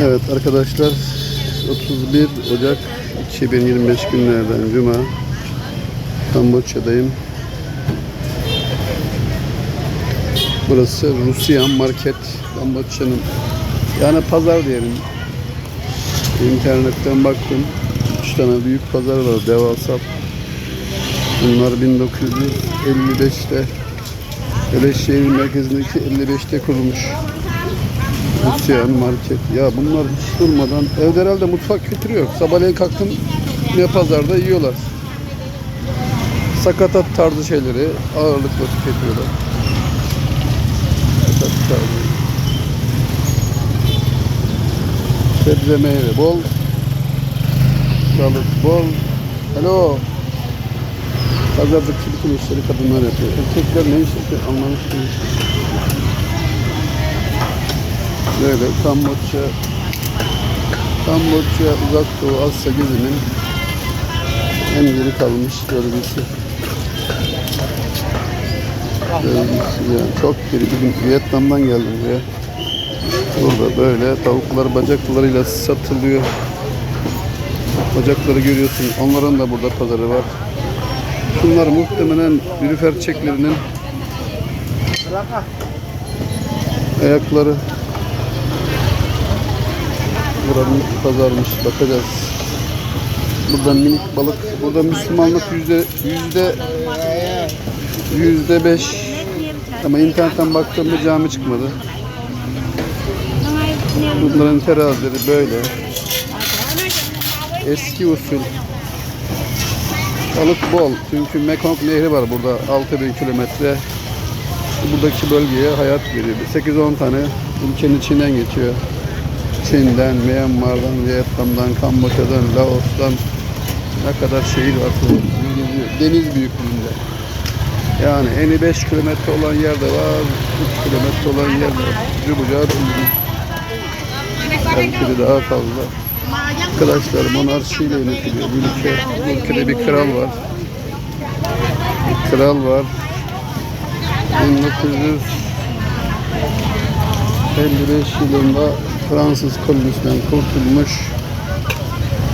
Evet arkadaşlar 31 Ocak 2025 günlerden Cuma Kamboçya'dayım. Burası Rusiyan Market Kamboçya'nın yani pazar diyelim. İnternetten baktım. 3 tane büyük pazar var devasa. Bunlar 1955'te Öyle şehir merkezindeki 55'te kurulmuş. Rusiyan market. Ya bunlar hiç durmadan evde herhalde mutfak kültürü yok. Sabahleyin kalktım ne pazarda yiyorlar. Sakatat tarzı şeyleri ağırlıkla tüketiyorlar. Sakatat tarzı. Sebze meyve bol. Balık bol. Hello. Pazardaki bütün işleri kadınlar yapıyor. Erkekler ne iş yapıyor anlamış. Böyle Kamboçya Kamboçya Uzak Doğu Asya gezinin en geri kalmış bölgesi. Bölgesi yani çok geri. Bugün Vietnam'dan geldim buraya. Burada böyle tavuklar bacaklarıyla satılıyor. Bacakları görüyorsun. Onların da burada pazarı var. Bunlar muhtemelen nilüfer çiçeklerinin ayakları. Buranın pazarmış. Bakacağız. Burada minik balık. Burada Müslümanlık yüzde yüzde yüzde beş. Ama internetten baktığımda cami çıkmadı. Bunların terazileri böyle. Eski usul. Balık bol. Çünkü Mekong Nehri var burada 6000 kilometre. Buradaki bölgeye hayat veriyor. 8-10 tane ülkenin içinden geçiyor. Çin'den, Myanmar'dan, Vietnam'dan, Kamboçya'dan, Laos'tan ne kadar şehir var deniz, büyüklüğünde. Yani eni 5 kilometre olan yerde var, 3 kilometre olan yerde var. Ucu bucağı bilmiyorum. Belki daha fazla. Arkadaşlar monarşiyle yönetiliyor bu ülke. Bu ülkede bir kral var. Bir kral var. 1955 yılında Fransız kolonisinden kurtulmuş.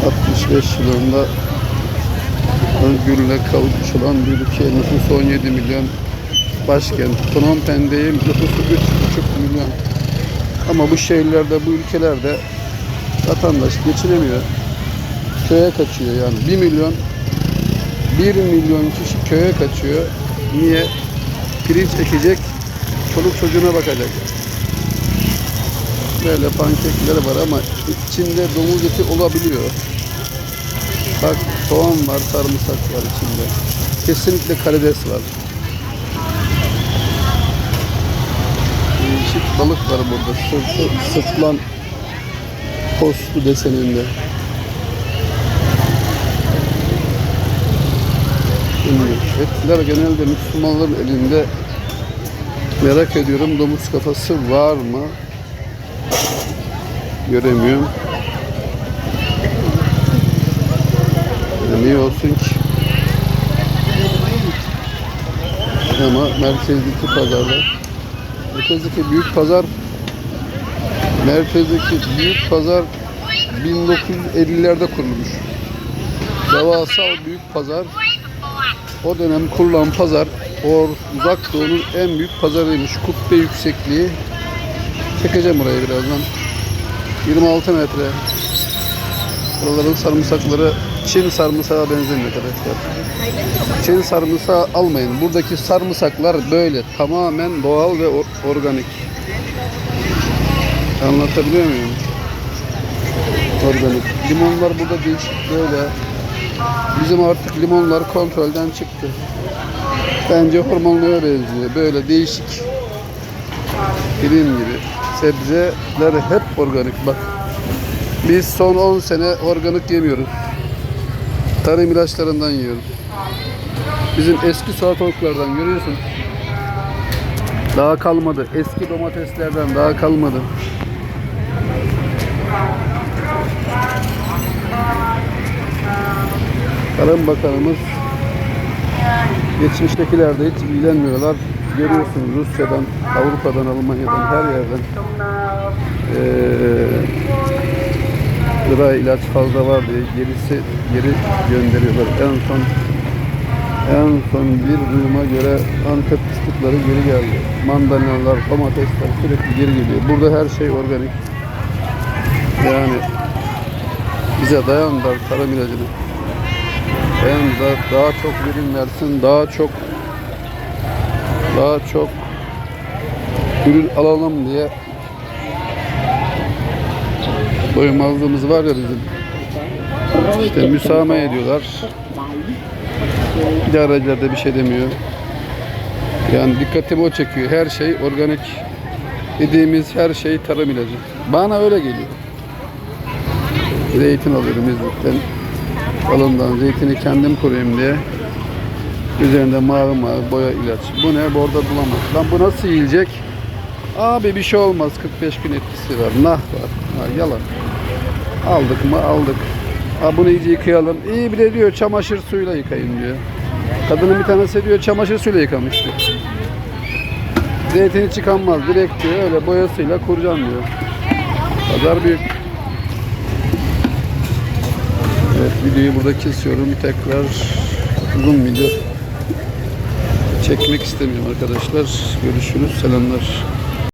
65 yılında özgürlüğe kavuşulan bir ülke. Nüfusu 17 milyon. Başkent Phnom Penh'deyim. Nüfusu 3,5 milyon. Ama bu şehirlerde, bu ülkelerde vatandaş geçinemiyor. Köye kaçıyor yani 1 milyon 1 milyon kişi köye kaçıyor. Niye? Pirinç ekecek, çoluk çocuğuna bakacak. Böyle pankekler var ama içinde domuz eti olabiliyor. Bak soğan var, sarımsak var içinde. Kesinlikle karides var. Değişik balık var burada. Sırtı, sırtlan postu deseninde. Etler genelde Müslümanların elinde. Merak ediyorum domuz kafası var mı? Göremiyorum. Yani niye olsun ki? Ama merkezdeki pazarda merkezdeki büyük pazar merkezdeki büyük pazar 1950'lerde kurulmuş. Devasal büyük pazar o dönem kurulan pazar o uzak doğunun en büyük pazarıymış. Kubbe yüksekliği. Çekeceğim orayı birazdan. 26 metre. Buraların sarımsakları Çin sarımsağı benzemiyor arkadaşlar. Çin sarımsağı almayın. Buradaki sarımsaklar böyle tamamen doğal ve or- organik. Anlatabiliyor muyum? Organik. Limonlar burada değişik böyle. Bizim artık limonlar kontrolden çıktı. Bence hormonlara benziyor. Böyle değişik. Dediğim gibi sebzeler hep organik. Bak biz son 10 sene organik yemiyoruz. Tarım ilaçlarından yiyoruz. Bizim eski salatalıklardan görüyorsun. Daha kalmadı. Eski domateslerden daha kalmadı. Tarım Bakanımız geçmiştekilerde hiç ilgilenmiyorlar. Görüyorsunuz Rusya'dan, Avrupa'dan, Almanya'dan her yerden gıda ilaç fazla var diye gerisi geri gönderiyorlar. En son en son bir duyuma göre Antep fıstıkları geri geldi. Mandalinalar, domatesler sürekli geri geliyor. Burada her şey organik. Yani bize dayan da tarım ilacını. Dayan da daha çok verim versin, daha çok daha çok ürün alalım diye doymazlığımız var ya bizim. İşte müsamaha ediyorlar. Bir de bir şey demiyor. Yani dikkatimi o çekiyor. Her şey organik. Dediğimiz her şey tarım ilacı. Bana öyle geliyor. Zeytin alıyorum İzmit'ten. Alından zeytini kendim kurayım diye. Üzerinde mavi mavi boya ilaç. Bu ne? Borda bulamaz. Lan bu nasıl yiyecek? Abi bir şey olmaz. 45 gün etkisi var. Nah var. Ha, yalan. Aldık mı? Aldık. Ha bunu iyice yıkayalım. İyi bile diyor çamaşır suyuyla yıkayın diyor. Kadının bir tanesi diyor çamaşır suyuyla yıkamış diyor. Zeytini çıkanmaz. Direkt diyor öyle boyasıyla kuracağım diyor. Pazar büyük. Evet videoyu burada kesiyorum. Tekrar uzun video çekmek istemiyorum arkadaşlar. Görüşürüz. Selamlar.